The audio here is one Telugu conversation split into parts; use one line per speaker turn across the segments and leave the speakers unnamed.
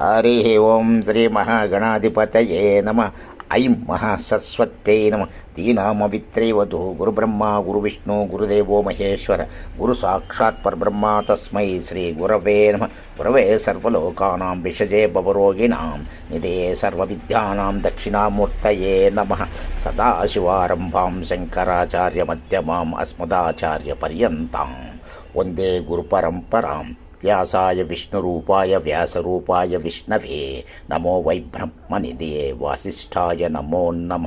హరి ఓం శ్రీ మహాగణాధిపతయే నమ ఐం మహాసరస్వత్యై నమ దీనామవిత్రైవతు గురుబ్రహ్మ గురువిష్ణు గురుదేవో మహేశ్వర గురు సాక్షాత్ పరబ్రహ్మ తస్మై శ్రీ గురవే నమ గురవే సర్వలోకానాం విషజే భవరోగిణాం నిదే సర్వవిద్యానాం దక్షిణామూర్తయే నమ సదాశివారంభాం శంకరాచార్య మధ్యమాం అస్మదాచార్య పర్యంతం వందే గురు వ్యాసాయ విష్ణురూపాయ వ్యాసరూపాయ విష్ణవే నమో వై బ్రహ్మనిధే వాసిష్ఠాయ నమో నమ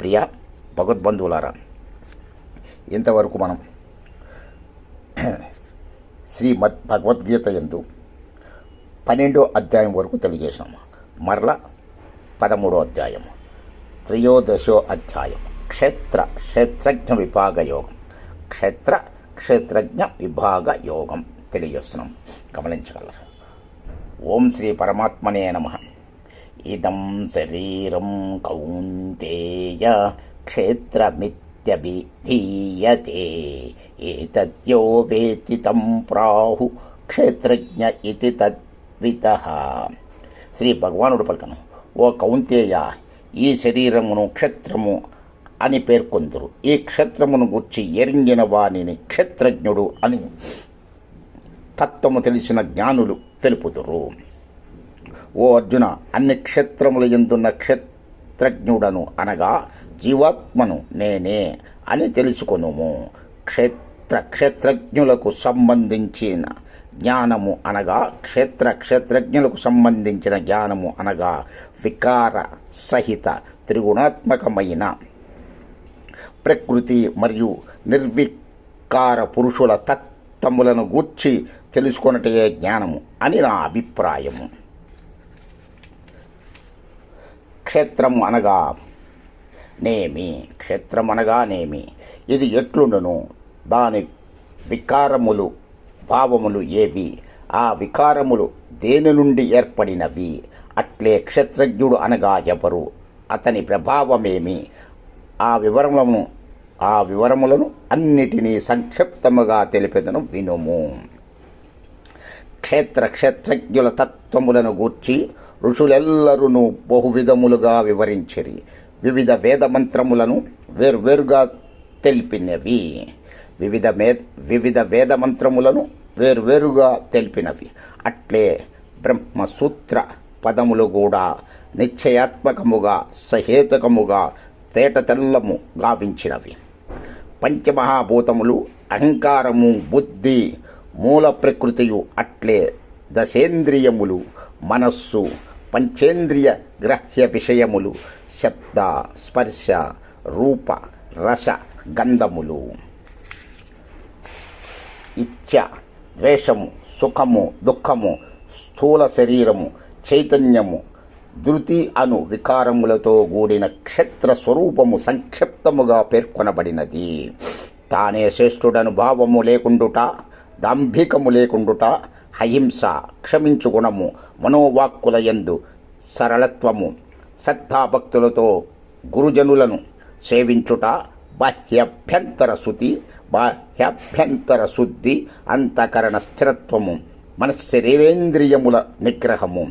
ప్రియ భగవద్బంధువులారా
ఇంతవరకు మనం శ్రీమద్ భగవద్గీత ఎందు పన్నెండో అధ్యాయం వరకు తెలియజేసాము మరల పదమూడో అధ్యాయం త్రయోదశో అధ్యాయం క్షేత్ర క్షేత్రజ్ఞ విభాగ యోగం క్షేత్ర క్షేత్రజ్ఞ విభాగ యోగం తెలియజేస్తున్నాం గమనించగలరు ఓం శ్రీ పరమాత్మనే నమ ఇదం శరీరం కౌంతేయ క్షేత్రమిత్యభిధీయతే ఏతద్యో తం ప్రాహు క్షేత్రజ్ఞ ఇది తద్విత శ్రీ భగవానుడు పలకను ఓ కౌంతేయ ఈ శరీరమును క్షేత్రము అని పేర్కొందరు ఈ క్షేత్రమును గుర్చి ఎరింగిన వాణిని క్షేత్రజ్ఞుడు అని తత్వము తెలిసిన జ్ఞానులు తెలుపుదురు ఓ అర్జున అన్ని క్షేత్రముల ఎందున్న క్షేత్రజ్ఞుడను అనగా జీవాత్మను నేనే అని తెలుసుకొనుము క్షేత్ర క్షేత్రజ్ఞులకు సంబంధించిన జ్ఞానము అనగా క్షేత్ర క్షేత్రజ్ఞులకు సంబంధించిన జ్ఞానము అనగా వికార సహిత త్రిగుణాత్మకమైన ప్రకృతి మరియు నిర్వికార పురుషుల తత్వములను గూర్చి తెలుసుకున్నటే జ్ఞానము అని నా అభిప్రాయము క్షేత్రం అనగా నేమి క్షేత్రం అనగా నేమి ఇది ఎట్లుండను దాని వికారములు భావములు ఏవి ఆ వికారములు దేని నుండి ఏర్పడినవి అట్లే క్షేత్రజ్ఞుడు అనగా ఎవరు అతని ప్రభావమేమి ఆ వివరములను ఆ వివరములను అన్నిటినీ సంక్షిప్తముగా తెలిపేదను వినుము క్షేత్ర క్షేత్రజ్ఞుల తత్వములను గూర్చి ఋషులెల్లరూ బహువిధములుగా వివరించిరి వివిధ వేద మంత్రములను వేర్వేరుగా తెలిపినవి వివిధ మే వివిధ వేద మంత్రములను వేర్వేరుగా తెలిపినవి అట్లే బ్రహ్మసూత్ర పదములు కూడా నిశ్చయాత్మకముగా సహేతకముగా తెల్లము గావించినవి పంచమహాభూతములు అహంకారము బుద్ధి మూల ప్రకృతియు అట్లే దశేంద్రియములు మనస్సు పంచేంద్రియ గ్రహ్య విషయములు శబ్ద స్పర్శ రూప రస గంధములు ఇచ్చ ద్వేషము సుఖము దుఃఖము స్థూల శరీరము చైతన్యము ధృతి అను వికారములతో కూడిన క్షేత్ర స్వరూపము సంక్షిప్తముగా పేర్కొనబడినది తానే శ్రేష్ఠుడను భావము లేకుండుట దాంభికము లేకుండుట అహింస క్షమించు గుణము మనోవాక్కులయందు సరళత్వము సద్ధాభక్తులతో గురుజనులను సేవించుట బాహ్యభ్యంతర శుతి బాహ్యభ్యంతర శుద్ధి అంతఃకరణ స్థిరత్వము మనశ్శరీరేంద్రియముల నిగ్రహము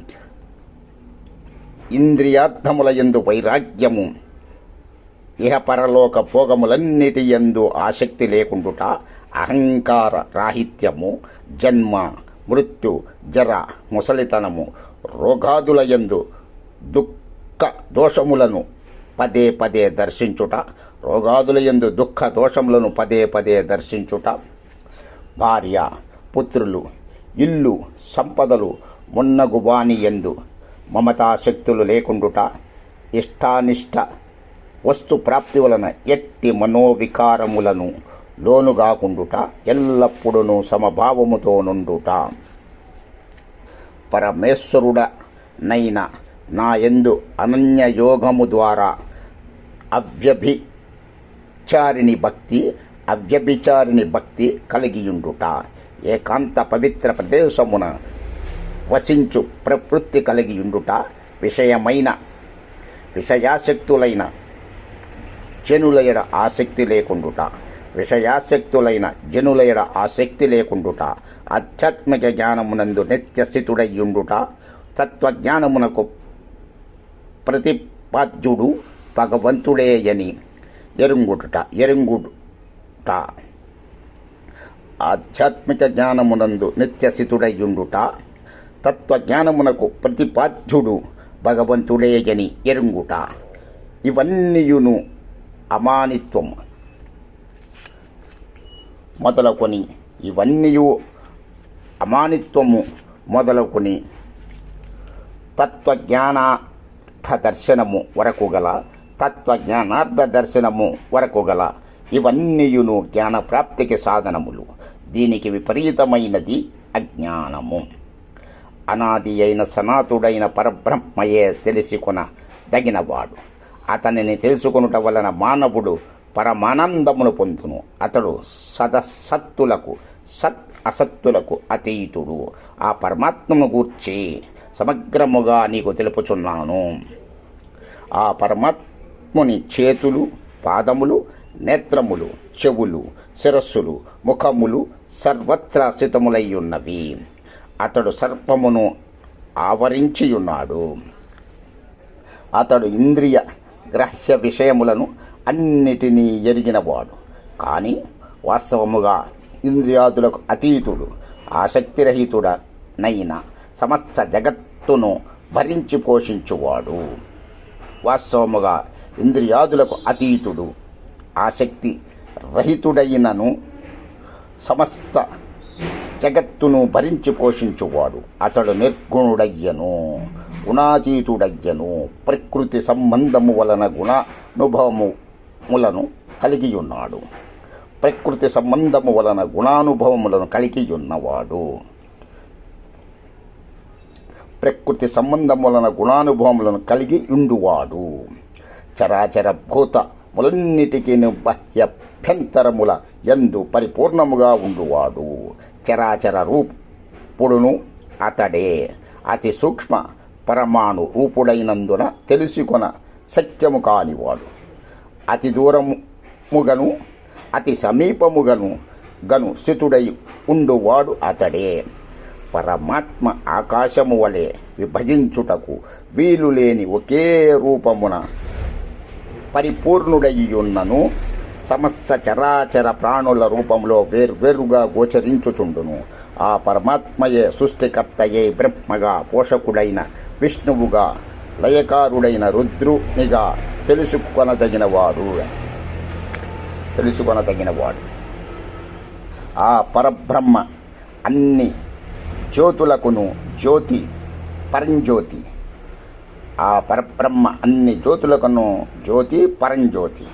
ఇంద్రియార్థముల ఎందు వైరాగ్యము ఇహ పరలోక భోగములన్నిటి ఎందు ఆసక్తి లేకుండుట అహంకార రాహిత్యము జన్మ మృత్యు జర ముసలితనము రోగాదుల ఎందు దుఃఖ దోషములను పదే పదే దర్శించుట రోగాదుల ఎందు దుఃఖ దోషములను పదే పదే దర్శించుట భార్య పుత్రులు ఇల్లు సంపదలు మున్నగుబాని ఎందు మమతాశక్తులు లేకుండుట ఇష్టానిష్ట వస్తు ప్రాప్తి వలన ఎట్టి మనోవికారములను లోనుగాకుండుట ఎల్లప్పుడూ సమభావముతో నుండుట పరమేశ్వరుడనైన ఎందు అనన్యయోగము ద్వారా అవ్యభిచారిణి భక్తి అవ్యభిచారిణి భక్తి కలిగియుండుట ఏకాంత పవిత్ర ప్రదేశమున వసించు ప్రవృత్తి కలిగియుండుట విషయమైన విషయాశక్తులైన జనులయడ ఆసక్తి లేకుండుట విషయాసక్తులైన జనులయడ ఆసక్తి లేకుండుట ఆధ్యాత్మిక జ్ఞానమునందు నిత్యస్థితుడయ్యుండుట తత్వజ్ఞానమునకు ప్రతిపాద్యుడు భగవంతుడేయని ఎరుంగుట ఎరుంగుట ఆధ్యాత్మిక జ్ఞానమునందు నిత్యస్థితుడయ్యుండుట తత్వజ్ఞానమునకు ప్రతిపాద్యుడు భగవంతుడేయని ఎరుంగుట ఇవన్నీయును అమానిత్వం మొదలుకొని ఇవన్నీ అమానిత్వము మొదలుకొని తత్వజ్ఞానార్థ దర్శనము వరకు గల తత్వజ్ఞానార్థ దర్శనము వరకు గల ఇవన్నీయును జ్ఞాన ప్రాప్తికి సాధనములు దీనికి విపరీతమైనది అజ్ఞానము అనాది అయిన సనాతుడైన పరబ్రహ్మయే తెలిసికొన దగినవాడు అతనిని తెలుసుకొనుట వలన మానవుడు పరమానందమును పొందును అతడు సదసత్తులకు సత్ అసత్తులకు అతీతుడు ఆ పరమాత్మను గూర్చి సమగ్రముగా నీకు తెలుపుచున్నాను ఆ పరమాత్ముని చేతులు పాదములు నేత్రములు చెవులు శిరస్సులు ముఖములు సర్వత్రా స్థితములై ఉన్నవి అతడు సర్పమును ఆవరించియున్నాడు అతడు ఇంద్రియ గ్రహ్య విషయములను అన్నిటినీ ఎరిగినవాడు కానీ వాస్తవముగా ఇంద్రియాదులకు అతీతుడు ఆసక్తిరహితుడనైన సమస్త జగత్తును భరించి పోషించువాడు వాస్తవముగా ఇంద్రియాదులకు అతీతుడు ఆసక్తి రహితుడైనను సమస్త జగత్తును భరించి పోషించువాడు అతడు నిర్గుణుడయ్యను గుణాతీతుడయ్యను ప్రకృతి సంబంధము వలన గుణానుభవములను కలిగి ఉన్నాడు ప్రకృతి సంబంధము వలన గుణానుభవములను కలిగి ఉన్నవాడు ప్రకృతి సంబంధం వలన గుణానుభవములను కలిగి ఉండువాడు చరాచర భూతములన్నిటికీ బాహ్యభ్యంతరముల ఎందు పరిపూర్ణముగా ఉండువాడు చరాచర రూపుడును అతడే అతి సూక్ష్మ పరమాణు రూపుడైనందున తెలుసుకొన సత్యము కానివాడు అతి దూరముగను అతి సమీపముగను గను స్థితుడై ఉండువాడు అతడే పరమాత్మ ఆకాశము వలె విభజించుటకు వీలు లేని ఒకే రూపమున పరిపూర్ణుడయ్యున్నను సమస్త చరాచర ప్రాణుల రూపంలో వేర్వేరుగా గోచరించుచుండును ఆ పరమాత్మయే సృష్టికర్తయే బ్రహ్మగా పోషకుడైన విష్ణువుగా లయకారుడైన రుద్రునిగా తెలుసుకొనదగినవాడు తెలుసుకొనదగినవాడు ఆ పరబ్రహ్మ అన్ని జ్యోతులకును జ్యోతి పరంజ్యోతి ఆ పరబ్రహ్మ అన్ని జ్యోతులకును జ్యోతి పరంజ్యోతి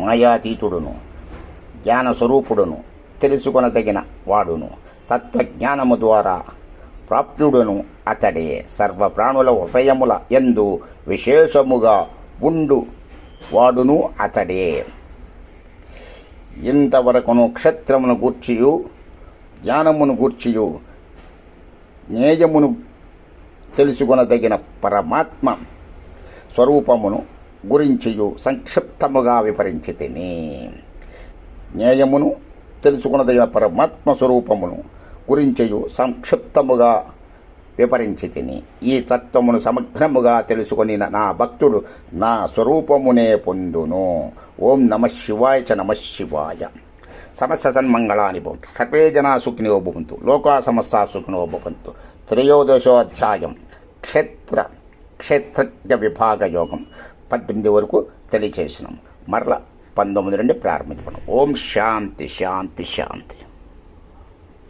మాయాతీతుడును జ్ఞానస్వరూపుడును స్వరూపుడును తెలుసుకొనదగిన వాడును తత్వజ్ఞానము ద్వారా ప్రాప్తుడును అతడే సర్వప్రాణుల హృదయముల ఎందు విశేషముగా ఉండు వాడును అతడే ఇంతవరకును క్షేత్రమును గూర్చియు జ్ఞానమును గూర్చియు జ్ఞేయమును తెలుసుకొనదగిన పరమాత్మ స్వరూపమును గురించి సంక్షిప్తముగా వివరించి తిని జ్ఞేయమును తెలుసుకున్నదైన పరమాత్మ స్వరూపమును గురించయు సంక్షిప్తముగా వివరించి తిని ఈ తత్వమును సమగ్రముగా తెలుసుకుని నా భక్తుడు నా స్వరూపమునే పొందును ఓం నమ శివాయ చ నమ శివాయ సమస్య సన్మంగళాని భవంతు సర్వే జనా సుఖినో భవంతు లోకా సమస్య సుఖినో భవంతు త్రయోదశోధ్యాయం క్షేత్ర క్షేత్రజ్ఞ విభాగ యోగం పద్దెనిమిది వరకు తెలియచేసినాం మరలా పంతొమ్మిది నుండి ప్రారంభించబడి ఓం శాంతి శాంతి శాంతి